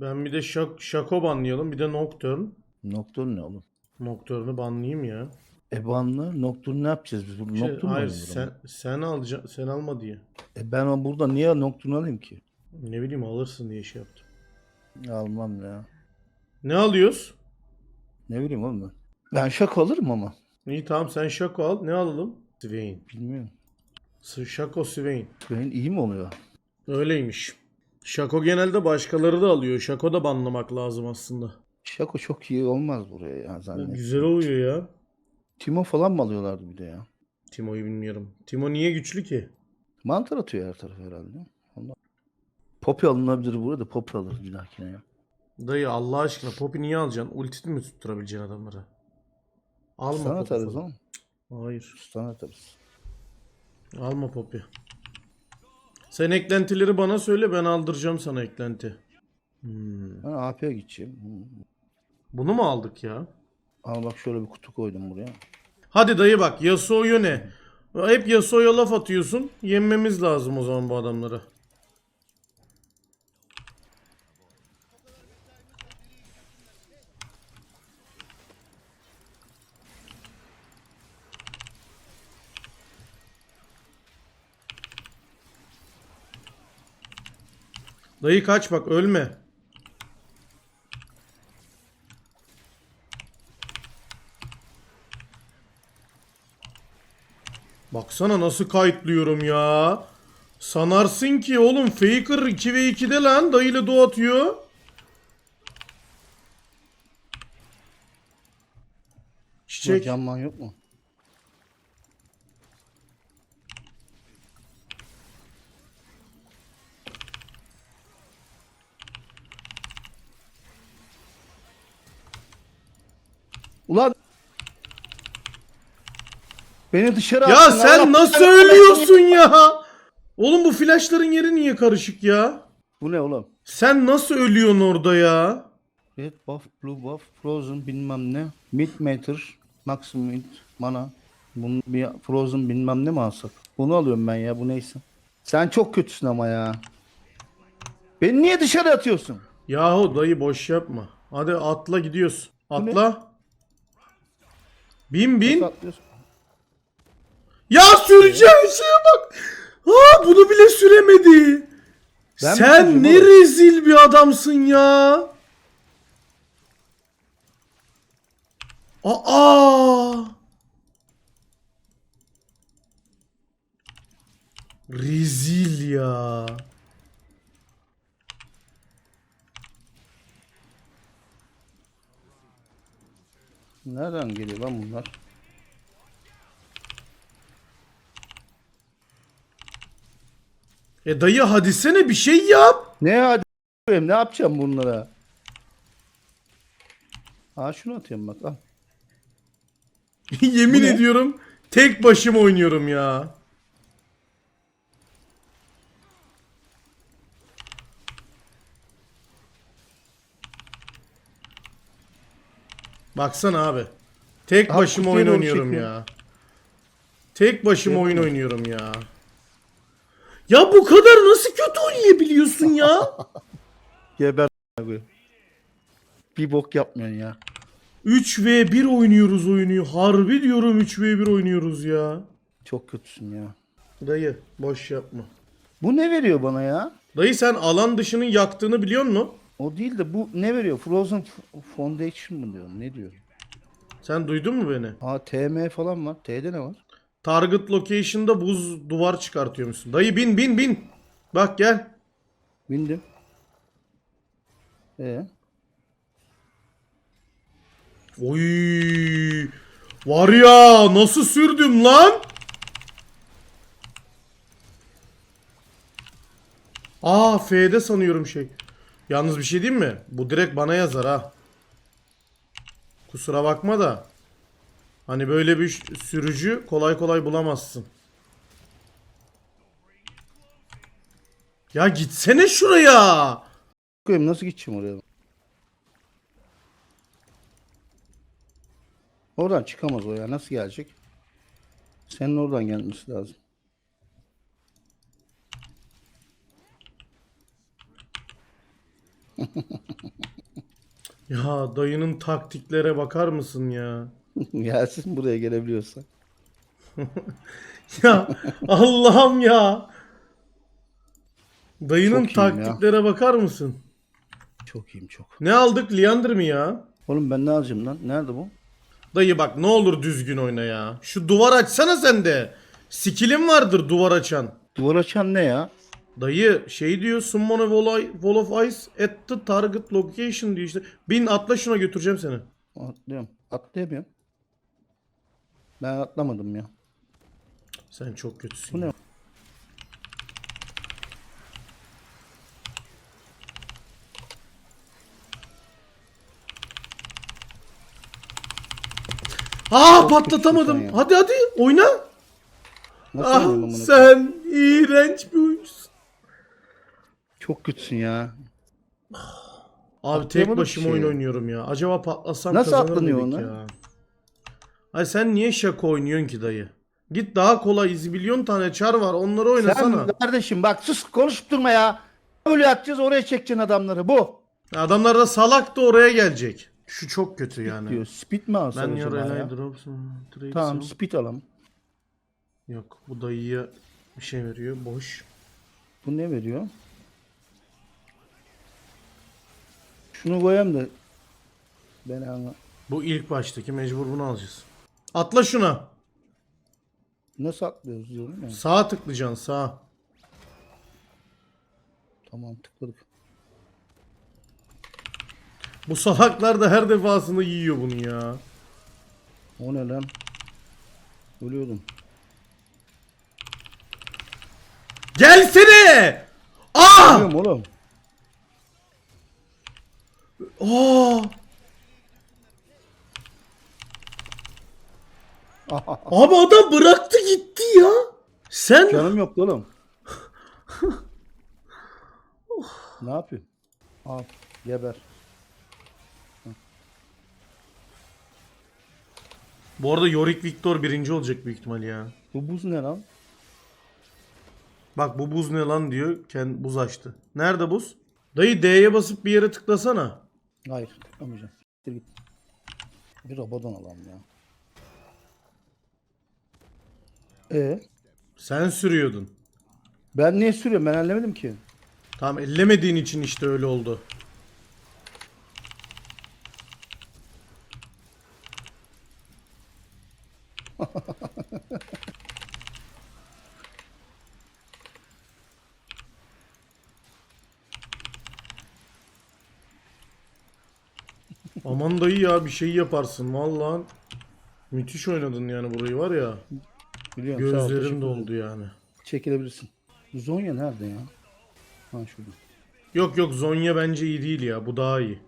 Ben bir de şak, Şako banlayalım bir de Nocturne. Nocturne ne oğlum? Nocturne'u banlayayım ya. Ebanlı Nocturne ne yapacağız biz? Bu Şey, Nocturne hayır mu sen, sen alacaksın sen alma diye. E ben o burada niye Nocturne alayım ki? Ne bileyim alırsın diye şey yaptım. Almam ya. Ne alıyoruz? Ne bileyim oğlum ben. Ben şak alırım ama. İyi tamam sen Şako al. Ne alalım? Swain. Bilmiyorum. S- Şako Swain. Benim iyi mi oluyor? Öyleymiş. Şako genelde başkaları da alıyor. Şako da banlamak lazım aslında. Şako çok iyi olmaz buraya ya zannediyorum. Güzel oluyor ya. Timo falan mı alıyorlardı bir de ya? Timo'yu bilmiyorum. Timo niye güçlü ki? Mantar atıyor her tarafa herhalde. Ondan. Poppy alınabilir burada. Poppy alır bir dahakine ya. Dayı Allah aşkına Poppy niye alacaksın? Ultini mi tutturabileceksin adamlara? Alma Poppy atarız falan. oğlum. Hayır. Stun atarız. Alma Poppy. Sen eklentileri bana söyle ben aldıracağım sana eklenti. Hmm. Ben AP'ye gideceğim. Hmm. Bunu mu aldık ya? Al bak şöyle bir kutu koydum buraya. Hadi dayı bak Yasuo'yu ne? Hep Yasuo'ya laf atıyorsun. Yenmemiz lazım o zaman bu adamları. Dayı kaç bak ölme. Baksana nasıl kayıtlıyorum ya. Sanarsın ki oğlum Faker 2 ve 2'de lan dayıyla doğu atıyor. Çiçek. Canman yok mu? Ulan Beni dışarı Ya attın, sen Allah nasıl belanı ölüyorsun ya? Oğlum bu flashların yeri niye karışık ya? Bu ne oğlum? Sen nasıl ölüyorsun orada ya? Red buff, blue buff, frozen bilmem ne. Mid meter, maximum mid, mana. Bunu bir frozen bilmem ne mi alsak? Bunu alıyorum ben ya bu neyse. Sen çok kötüsün ama ya. Beni niye dışarı atıyorsun? Yahu dayı boş yapma. Hadi atla gidiyoruz. ne? Atla. Bin bin. Ya süreceğin şeye bak. Ha bunu bile süremedi. Ben Sen süreceğim ne oğlum? rezil bir adamsın ya. Aa! Rezil ya. Nereden geliyor lan bunlar? E dayı hadisene bir şey yap. Ne hadi ne yapacağım bunlara? Aa şunu atıyorum bak al. Yemin Bu ne? ediyorum tek başıma oynuyorum ya. Baksana abi. Tek Abi başıma oyun oynuyorum çekiyor. ya. Tek başıma oyun oynuyorum ya. Ya bu kadar nasıl kötü oynayabiliyorsun ya? Geber abi. Bir bok yapmıyorsun ya. 3v1 oynuyoruz oyunu. Harbi diyorum 3v1 oynuyoruz ya. Çok kötüsün ya. Dayı boş yapma. Bu ne veriyor bana ya? Dayı sen alan dışının yaktığını biliyor musun? O değil de bu ne veriyor? Frozen Foundation mı diyor? Ne diyor? Sen duydun mu beni? Aa TM falan var. T'de ne var? Target location'da buz duvar çıkartıyormuşsun. Dayı bin bin bin. Bak gel. Bindim. Ee, Oy. Var ya nasıl sürdüm lan? Aa F'de sanıyorum şey. Yalnız bir şey diyeyim mi? Bu direkt bana yazar ha. Kusura bakma da. Hani böyle bir sürücü kolay kolay bulamazsın. Ya gitsene şuraya. koyayım nasıl gideceğim oraya? Oradan çıkamaz o ya. Nasıl gelecek? Senin oradan gelmesi lazım. Ya dayının taktiklere bakar mısın ya? Gelsin buraya gelebiliyorsa. Ya Allah'ım ya. Dayının Çok iyiyim ya. taktiklere bakar mısın? Çok iyiyim çok. Ne aldık? Leander mi ya? Oğlum ben ne alacağım lan? Nerede bu? Dayı bak ne olur düzgün oyna ya. Şu duvar açsana sen de. Skill'in vardır duvar açan. Duvar açan ne ya? Dayı şey diyor summon a wall, of ice at the target location diyor işte. Bin atla şuna götüreceğim seni. Atlıyorum. Atlayamıyorum. Ben atlamadım ya. Sen çok kötüsün. Bu ne? Aa patlatamadım. Hadi hadi oyna. Nasıl Ah sen iğrenç bir oyuncusun. Çok kötüsün ya. Abi tek Atlayamadım başıma ki. oyun oynuyorum ya. Acaba patlasam Nasıl kazanır atlanıyor mıydık ona? ya? Ay sen niye şaka oynuyorsun ki dayı? Git daha kolay izbilyon tane çar var onları oynasana. Sen kardeşim bak sus konuşup durma ya. Böyle atacağız oraya çekeceksin adamları. Bu. Adamlar da salak da oraya gelecek. Şu çok kötü yani. Diyor. Speed mi alsan Ben acaba ya drops Tamam zone. speed alalım. Yok bu dayıya bir şey veriyor boş. Bu ne veriyor? Şunu koyayım da. Ben anla. Bu ilk baştaki mecbur bunu alacağız. Atla şuna. Nasıl atlıyoruz diyorum ya. Sağa tıklayacaksın sağa. Tamam tıkladık. Bu salaklar da her defasında yiyor bunu ya. O ne lan? Ölüyordum. Gelsene! Aa! Ölüyorum oğlum. Aa! Abi adam bıraktı gitti ya. Sen Canım yok oğlum. ne yapayım? Al geber. Bu arada Yorick Victor birinci olacak büyük ihtimal ya. Bu buz ne lan? Bak bu buz ne lan diyor. Kendi buz açtı. Nerede buz? Dayı D'ye basıp bir yere tıklasana. Hayır tıklamayacağım. Siktir git. Bir abadan alalım ya. E Sen sürüyordun. ben niye sürüyorum? Ben ellemedim ki. Tamam ellemediğin için işte öyle oldu. Aman dayı ya bir şey yaparsın vallahi. Müthiş oynadın yani burayı var ya. Biliyorum. sağ ol, teşekkür Gözlerim ederim. doldu yani. Çekilebilirsin. Zonya nerede ya? Ha şurada. Yok yok Zonya bence iyi değil ya. Bu daha iyi.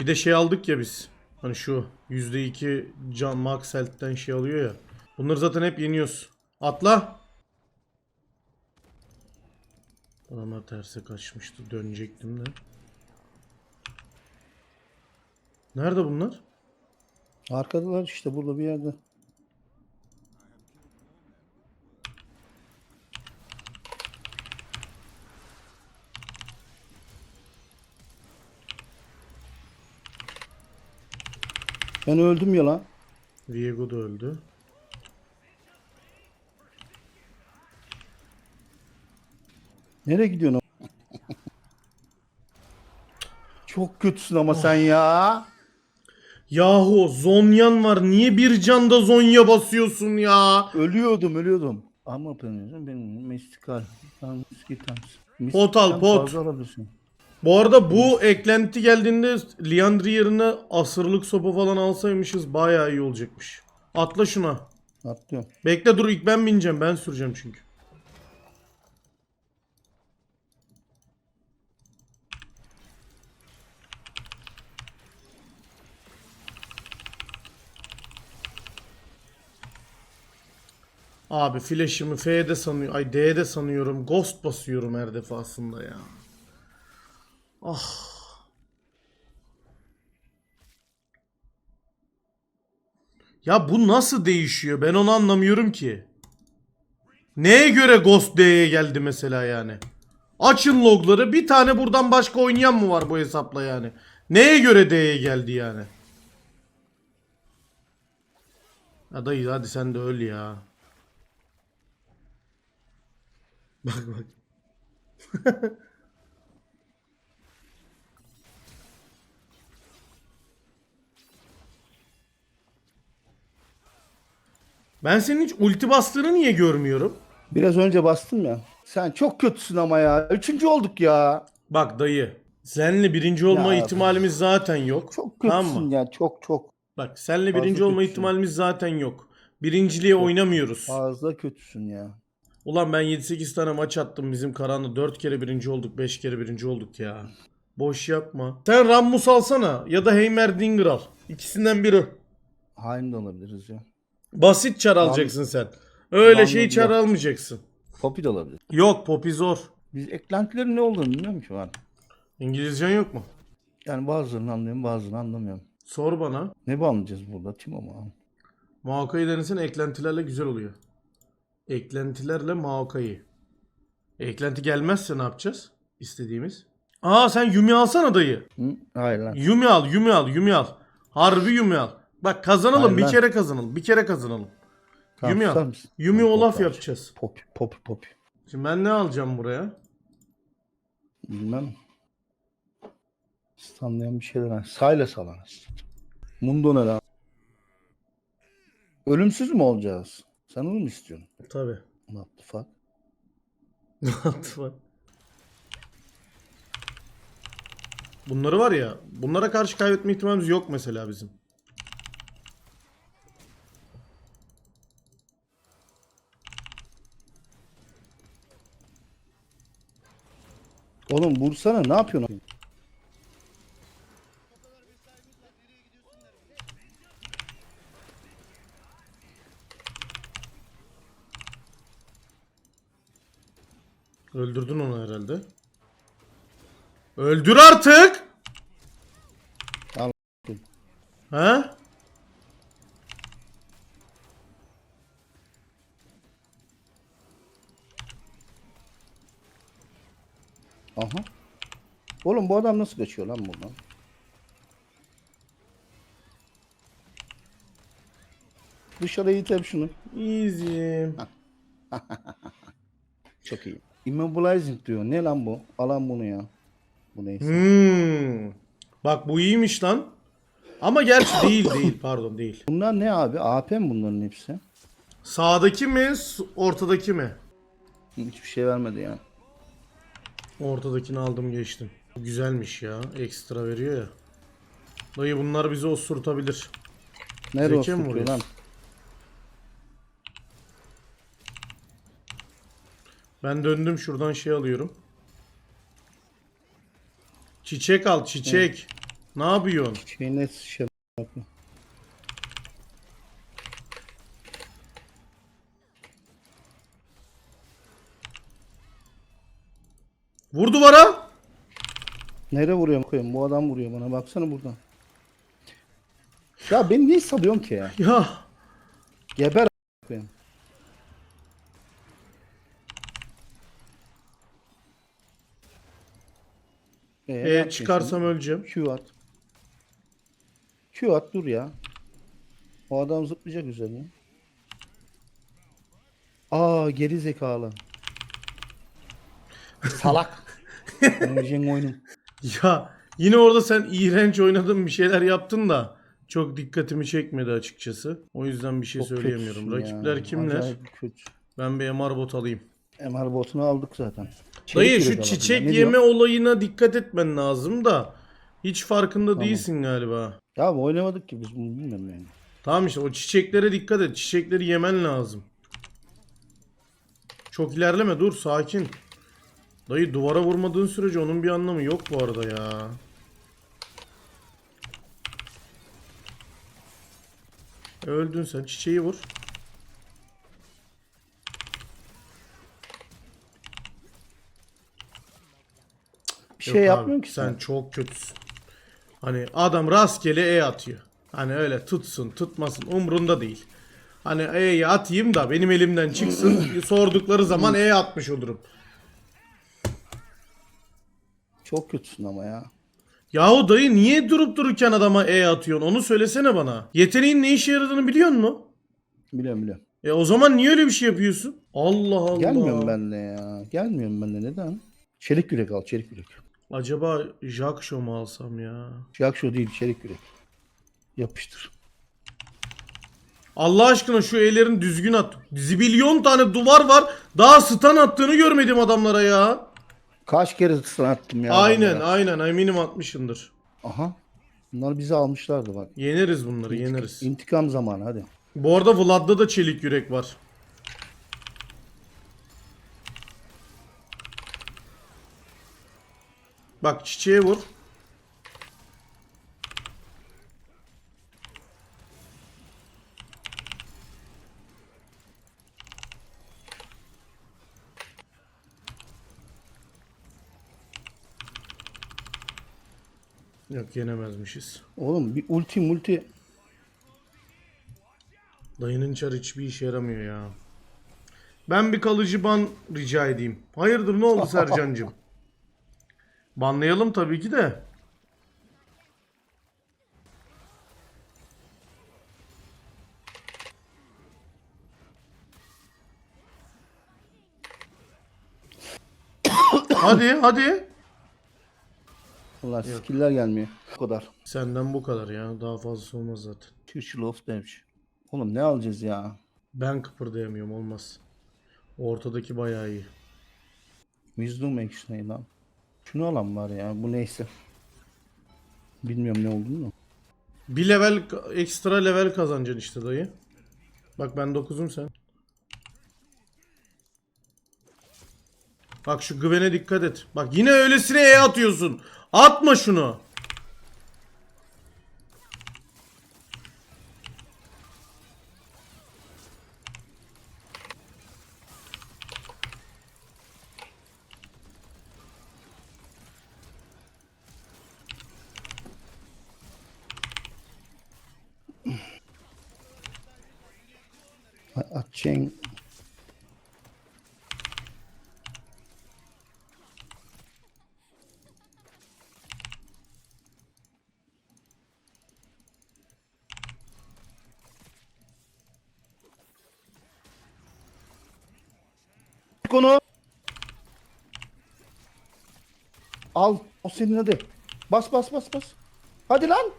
Bir de şey aldık ya biz. Hani şu %2 can max health'ten şey alıyor ya. Bunları zaten hep yeniyoruz. Atla. Adamlar terse kaçmıştı. Dönecektim de. Nerede bunlar? Arkadalar işte burada bir yerde. Ben öldüm ya lan. Viego da öldü. Nereye gidiyorsun? Çok kötüsün ama sen ya. Yahu Zonyan var. Niye bir canda Zonya basıyorsun ya? Ölüyordum ölüyordum. Ama benim benim mestikal. Ben miskitans. Pot al, pot. Bu arada bu eklenti geldiğinde Liandry yerine asırlık sopa falan alsaymışız bayağı iyi olacakmış. Atla şuna. Atlıyorum. Bekle dur ilk ben bineceğim. Ben süreceğim çünkü. Abi flash'ımı F'de sanıyor. Ay D'de sanıyorum. Ghost basıyorum her defasında ya. Ah. Ya bu nasıl değişiyor? Ben onu anlamıyorum ki. Neye göre Ghost D'ye geldi mesela yani? Açın logları. Bir tane buradan başka oynayan mı var bu hesapla yani? Neye göre D'ye geldi yani? Ya dayı hadi sen de öl ya. Bak bak. Ben senin hiç ulti bastığını niye görmüyorum? Biraz önce bastım ya. Sen çok kötüsün ama ya. Üçüncü olduk ya. Bak dayı. Seninle birinci olma Ya. ihtimalimiz zaten yok. Çok Tamam kötüsün mı? ya. Çok çok. Bak seninle Fazla birinci olma kötüsün. ihtimalimiz zaten yok. Birinciliğe oynamıyoruz. Fazla kötüsün ya. Ulan ben 7-8 tane maç attım bizim Karan'la. 4 kere birinci olduk, 5 kere birinci olduk ya. Boş yapma. Sen Rammus alsana ya da Heimerdinger al. İkisinden biri. Hain de olabiliriz ya. Basit çar alacaksın sen. Öyle Ram- şey çar almayacaksın. Poppy de olabilir. Yok Poppy zor. Biz eklentilerin ne olduğunu bilmiyorum ki ben. İngilizcen yok mu? Yani bazılarını anlıyorum bazılarını anlamıyorum. Sor bana. Ne bağlayacağız burada? Timo mu? Maokai'yi denesene eklentilerle güzel oluyor. Eklentilerle Maokai. Eklenti gelmezse ne yapacağız? İstediğimiz. Aa sen Yumi alsana dayı. Hı? Hayır lan. Yumi al, Yumi al, Yumi al. Harbi Yumi al. Bak kazanalım, Hayır bir lan. kere kazanalım. Bir kere kazanalım. Tamam, Yumi al. mısın? Yumi Tamam, Olaf yapacağız. Poppy, Poppy, Poppy. Şimdi ben ne alacağım buraya? Bilmem. Stanlayan bir şeyler. var. Silas alanız. Mundo ne lan? Ölümsüz mü olacağız? Sen onu mu istiyorsun? Tabi. What the fuck? Bunları var ya, bunlara karşı kaybetme ihtimalimiz yok mesela bizim. Oğlum vursana ne yapıyorsun? Öldürdün onu herhalde. Öldür artık! Al. He? Aha. Oğlum bu adam nasıl kaçıyor lan buradan? Dışarı itelim şunu. Easy. Çok iyi. Immobilizing diyor. Ne lan bu? Alan bunu ya. Bu neyse. Hmm. Bak bu iyiymiş lan. Ama gerçi değil değil pardon değil. Bunlar ne abi? AP mi bunların hepsi? Sağdaki mi ortadaki mi? Hiçbir şey vermedi ya. Ortadakini aldım geçtim. Güzelmiş ya. Ekstra veriyor ya. Dayı bunlar bizi osurtabilir. Nerede Zeki osurtuyor lan? Ben döndüm şuradan şey alıyorum. Çiçek al çiçek. Ne yapıyorsun? Ne şey yapıyor? Vur duvara. Nereye vuruyor koyayım? Bu adam vuruyor bana. Baksana buradan. Ya beni niye salıyorsun ki ya? Ya. Geber a- koyayım. Ee, ne E, çıkarsam öleceğim. Q at. Q at dur ya. O adam zıplayacak üzerine. Aa geri zekalı. Salak. Oynayacağın oyunum. Ya yine orada sen iğrenç oynadın bir şeyler yaptın da çok dikkatimi çekmedi açıkçası. O yüzden bir şey Çok söyleyemiyorum. Rakipler ya. kimler? Acayip kötü. Ben bir MR bot alayım. MR botunu aldık zaten. Dayı Çelik şu yürek alalım çiçek yeme diyor? olayına dikkat etmen lazım da hiç farkında değilsin galiba. Ya oynamadık ki biz bunu bilmiyorum yani. Tamam işte o çiçeklere dikkat et. Çiçekleri yemen lazım. Çok ilerleme dur sakin. Dayı duvara vurmadığın sürece onun bir anlamı yok bu arada ya. Öldün sen çiçeği vur. Bir Yok şey abi, yapmıyorsun ki sen. sen. çok kötüsün. Hani adam rastgele E atıyor. Hani öyle tutsun tutmasın umrunda değil. Hani E'yi atayım da benim elimden çıksın sordukları zaman E atmış olurum. Çok kötüsün ama ya. Yahu dayı niye durup dururken adama E atıyorsun? Onu söylesene bana. Yeteneğin ne işe yaradığını biliyor musun? Biliyorum biliyorum. E o zaman niye öyle bir şey yapıyorsun? Allah Allah. Gelmiyorum ben de ya. Gelmiyorum ben de neden? Çelik yürek al çelik yürek. Acaba Jack Show mu alsam ya? Jakşo değil çelik yürek. Yapıştır. Allah aşkına şu ellerini düzgün at. Zibilyon tane duvar var. Daha stun attığını görmedim adamlara ya. Kaç kere ısrar attım ya. aynen adamlara. aynen eminim atmışındır. Aha. Bunlar bizi almışlardı bak. Yeneriz bunları yeneriz. İntikam zamanı hadi. Bu arada Vlad'da da çelik yürek var. Bak çiçeğe vur. Yok yenemezmişiz. Oğlum bir ulti multi. Dayının çar hiçbir işe yaramıyor ya. Ben bir kalıcı ban rica edeyim. Hayırdır ne oldu Sercan'cığım? Banlayalım tabii ki de. hadi hadi. Allah skiller gelmiyor. Bu kadar. Senden bu kadar ya. Daha fazlası olmaz zaten. Churchill of Damage. Oğlum ne alacağız ya? Ben kıpırdayamıyorum olmaz. Ortadaki bayağı iyi. Wisdom Action ne lan? Şunu alan var ya. Bu neyse. Bilmiyorum ne olduğunu. Bir level ekstra level kazanacaksın işte dayı. Bak ben 9'um sen. Bak şu güvene dikkat et. Bak yine öylesine E atıyorsun. Atma şunu. Atçen Konu. Al. O senin hadi. Bas bas bas bas. Hadi lan.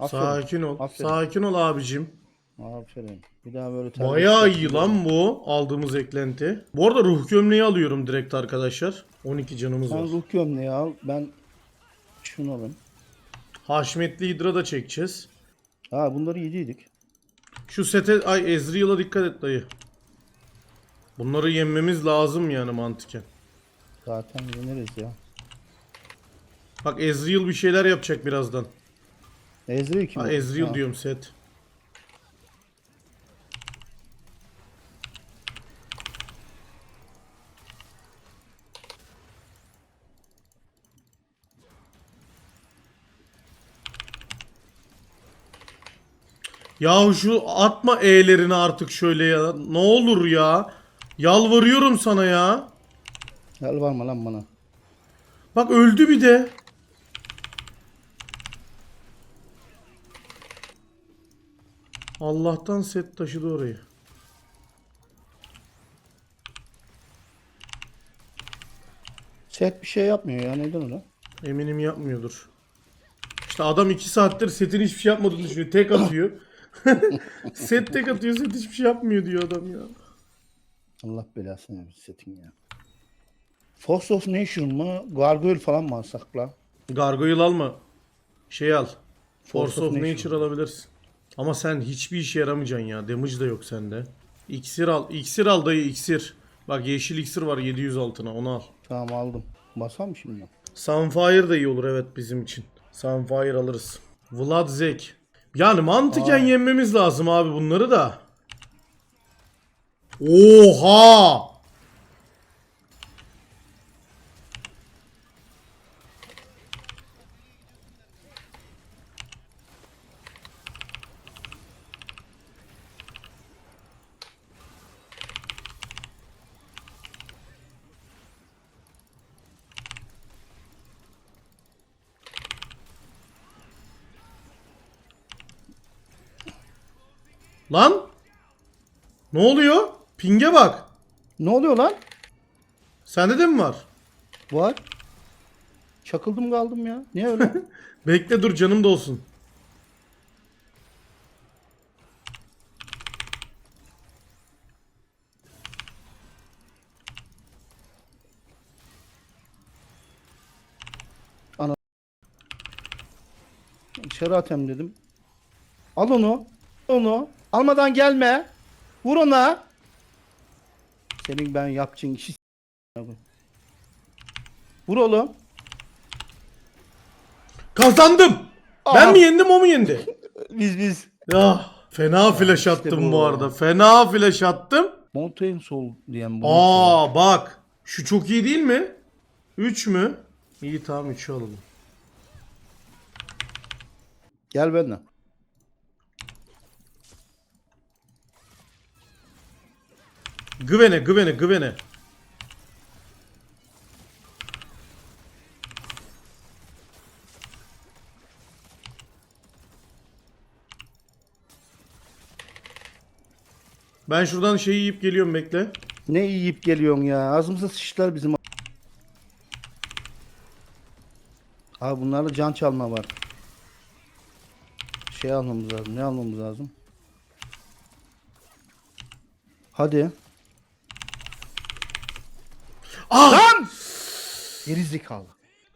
Aferin. Sakin ol. Aferin. Sakin ol abicim. Aferin. Bir daha böyle Bayağı iyi lan bu aldığımız eklenti. Bu arada ruh gömleği alıyorum direkt arkadaşlar. 12 canımız Sen var. ruh gömleği al. Ben şunu alayım. Haşmetli Hidra da çekeceğiz. Ha bunları yediydik. Şu sete ay Ezreal'a dikkat et dayı. Bunları yenmemiz lazım yani mantıken. Zaten yeneriz ya. Bak Ezreal bir şeyler yapacak birazdan. Ezreal kim? Ha? Ezreal Ha. diyorum set. Yahu şu atma E'lerini artık şöyle ya. Ne olur ya. Yalvarıyorum sana ya. Yalvarma lan bana. Bak öldü bir de. Allah'tan set taşıdı orayı. Set bir şey yapmıyor ya neden öyle? Eminim yapmıyordur. İşte adam 2 saattir setin hiçbir şey yapmadığını düşünüyor. Tek atıyor. Set tek atıyor, set hiçbir şey yapmıyor diyor adam ya. Allah belasını versin setin ya. Force of Nation mı? Gargoyle falan mı alsak la? Gargoyle alma. Şey al. Force, Force of, of Nature Nature. alabilirsin. Ama sen hiçbir işe yaramayacaksın ya. Damage da yok sende. İksir al. İksir al dayı iksir. Bak yeşil iksir var 700 altına onu al. Tamam aldım. Basar mı şimdi? Sunfire da iyi olur evet bizim için. Sunfire alırız. Vlad Zek. Yani mantıken yenmemiz lazım abi bunları da. Oha! Lan! Ne oluyor? Ping'e bak. Ne oluyor lan? Sende de mi var? Var. Çakıldım kaldım ya. Niye öyle? Bekle dur canım da olsun. İçeri atem dedim. Al onu. Onu. Almadan gelme. Vur ona. Senin ben yapacağın işi Vur oğlum. Kazandım. Ben Aa. mi yendim o mu yendi? Biz biz. Ya fena flash işte attım bu. bu. arada. Fena flash attım. Mountain Soul diyen bu. Aa bak. Şu çok iyi değil mi? 3 mü? İyi tamam 3'ü alalım. Gel benimle. Güvene güvene güvene. Ben şuradan şeyi yiyip geliyorum bekle. Ne yiyip geliyorsun ya? Ağzımıza sıçtılar bizim. Abi bunlarda can çalma var. Şey almamız lazım. Ne almamız lazım? Hadi. Ah! Lan! Geri zekalı.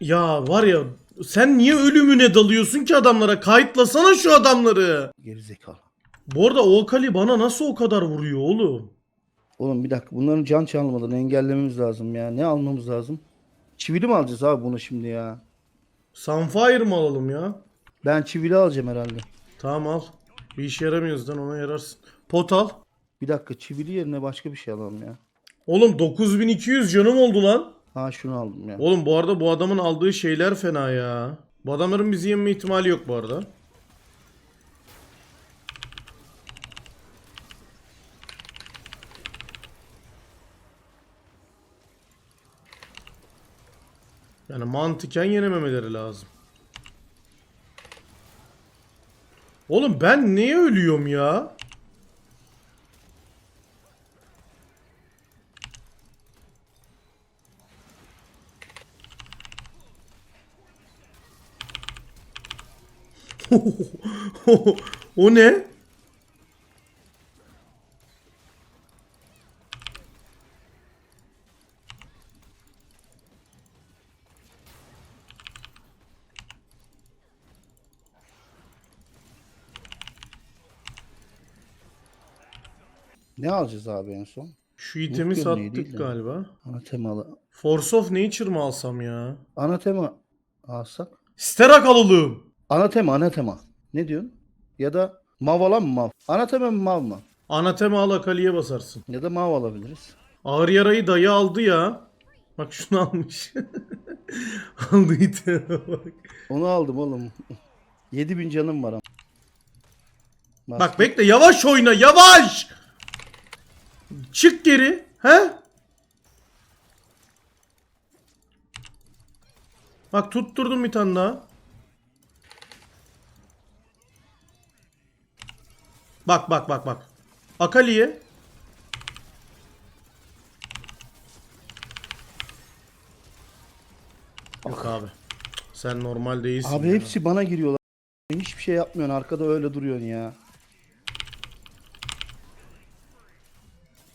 Ya var ya sen niye ölümüne dalıyorsun ki adamlara? Kayıtlasana şu adamları. Geri zekalı. Bu arada o Kali bana nasıl o kadar vuruyor oğlum? Oğlum bir dakika. Bunların can çalmadan engellememiz lazım ya. Ne almamız lazım? Çivili mi alacağız abi bunu şimdi ya? Sunfire mı alalım ya? Ben çivili alacağım herhalde. Tamam al. Bir işe yaramıyoruz lan ona yararsın. Pot al. Bir dakika çivili yerine başka bir şey alalım ya. Oğlum 9200 canım oldu lan. Ha şunu aldım ya. Oğlum bu arada bu adamın aldığı şeyler fena ya. Bu adamların bizi yenme ihtimali yok bu arada. Yani mantıken yenememeleri lazım. Oğlum ben neye ölüyorum ya? O ne? Ne alacağız abi en son? Şu itemi Yok, sattık de. galiba. Anatemalı. Force of Nature mı alsam ya? Anatema alsak. Sterak alalım. Anatema anatema. Ne diyorsun? Ya da mav alan mı mav? Anatema mı mav mı? Anatema al Akali'ye basarsın. Ya da mav alabiliriz. Ağır yarayı dayı aldı ya. Bak şunu almış. aldı iteme bak. Onu aldım oğlum. 7000 canım var ama. Bak bekle yavaş oyna yavaş. Çık geri. He? Bak tutturdum bir tane daha. Bak bak bak bak. Akali'ye. Yok abi. Sen normal değilsin. Abi ya. hepsi bana giriyorlar. Hiçbir şey yapmıyorsun. Arkada öyle duruyorsun ya.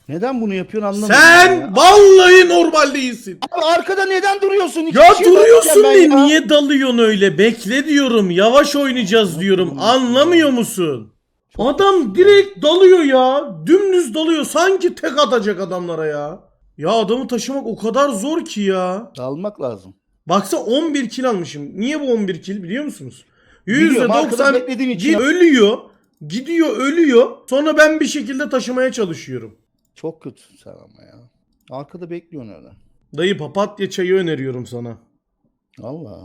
Neden bunu yapıyorsun anlamadım. Sen ya. vallahi normal değilsin. Abi arkada neden duruyorsun? İki Ya kişiye duruyorsun ne? ya. Niye dalıyorsun öyle? Bekle diyorum. Yavaş oynayacağız diyorum. Anlamıyor musun? Adam direkt dalıyor ya. Dümdüz dalıyor. Sanki tek atacak adamlara ya. Ya adamı taşımak o kadar zor ki ya. Dalmak lazım. Baksa 11 kill almışım. Niye bu 11 kill biliyor musunuz? Biliyorum, arkada %90 beklediğin için. gi- ölüyor. Gidiyor ölüyor. Sonra ben bir şekilde taşımaya çalışıyorum. Çok kötüsün sen ama ya. Arkada bekliyorsun öyle. Dayı papatya çayı öneriyorum sana. Allah.